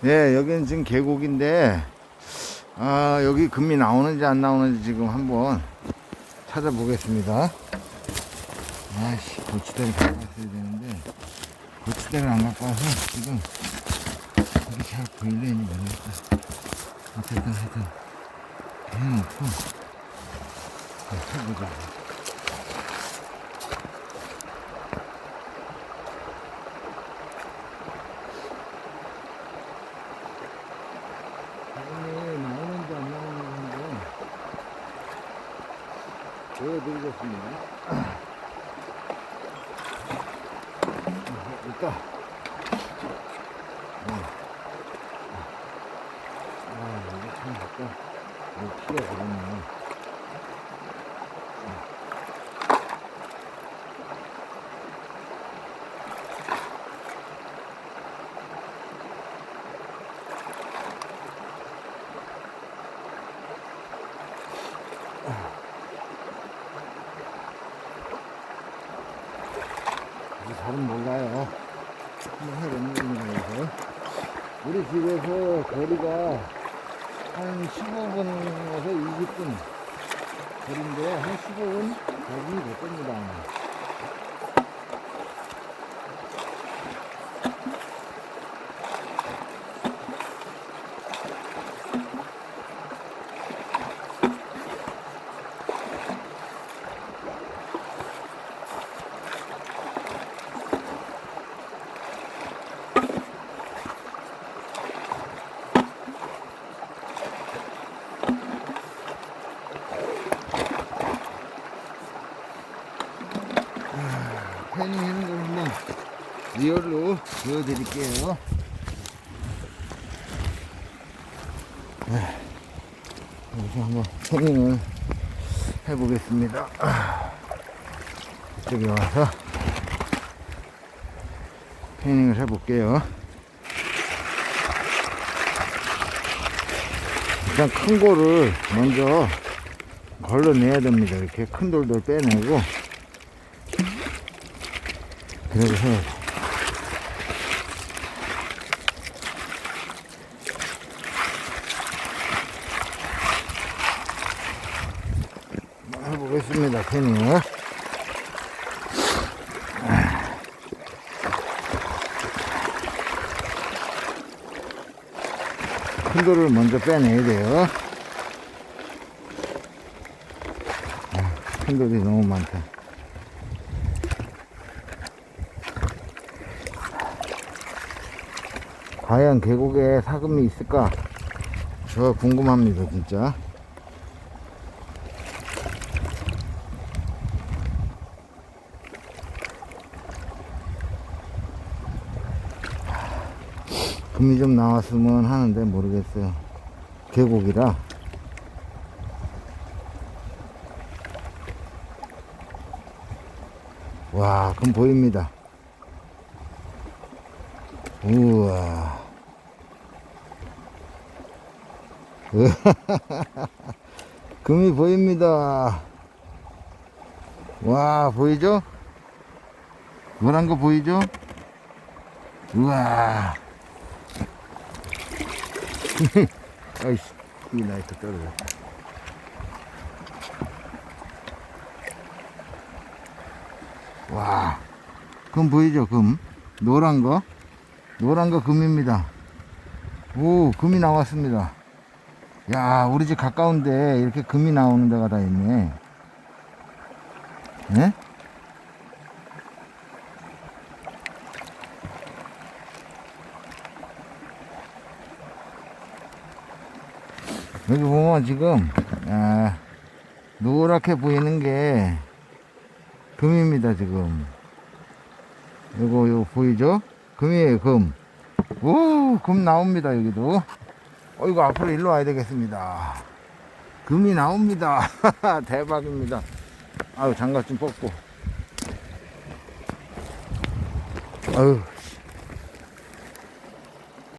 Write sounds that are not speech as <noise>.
네, 여기는 지금 계곡인데, 아, 여기 금이 나오는지 안 나오는지 지금 한번 찾아보겠습니다. 아씨, 고추대를 갖고 왔어야 되는데, 고추대를 안 갖고 와서 지금, 여기 잘 보일려니 모르겠다. 어쨌든 하여튼, 해놓고, 네, 해보자. 이번에 나오는지 안 나오는지 한번 보여드리겠습니다. 일단, 아, 여기 참 약간, 이 피가 잘은 몰라요. 한번 해봅니다, 그래서. 우리 집에서 거리가 한 15분에서 20분 거리인데, 한 15분 가긴 될 겁니다. 패닝 하는 걸 한번 리얼로 보여드릴게요. 네. 여기서 한번 패닝을 해보겠습니다. 아, 이쪽에 와서 패닝을 해볼게요. 일단 큰 거를 먼저 걸러내야 됩니다. 이렇게 큰 돌들 빼내고 그래서 한번 해보겠습니다 패닝을 큰 돌을 먼저 빼내야 돼요. 아, 큰 돌이 너무 많다 과연 계곡에 사금이 있을까? 저 궁금합니다, 진짜. 금이 좀 나왔으면 하는데 모르겠어요. 계곡이라. 와, 금 보입니다. 우와. <laughs> 금이 보입니다. 와, 보이죠? 노란 거 보이죠? 우와. <laughs> 아이씨, 이 라이트 떨어졌다. 와, 금 보이죠? 금. 노란 거. 노란 거 금입니다. 오, 금이 나왔습니다. 야, 우리 집 가까운데 이렇게 금이 나오는 데가 다 있네. 네? 여기 보면 지금, 아, 노랗게 보이는 게 금입니다, 지금. 요거, 요거 보이죠? 금이에요, 금. 오, 금 나옵니다, 여기도. 어, 이거 앞으로 일로 와야 되겠습니다. 금이 나옵니다. <laughs> 대박입니다. 아유, 장갑 좀 벗고. 아유,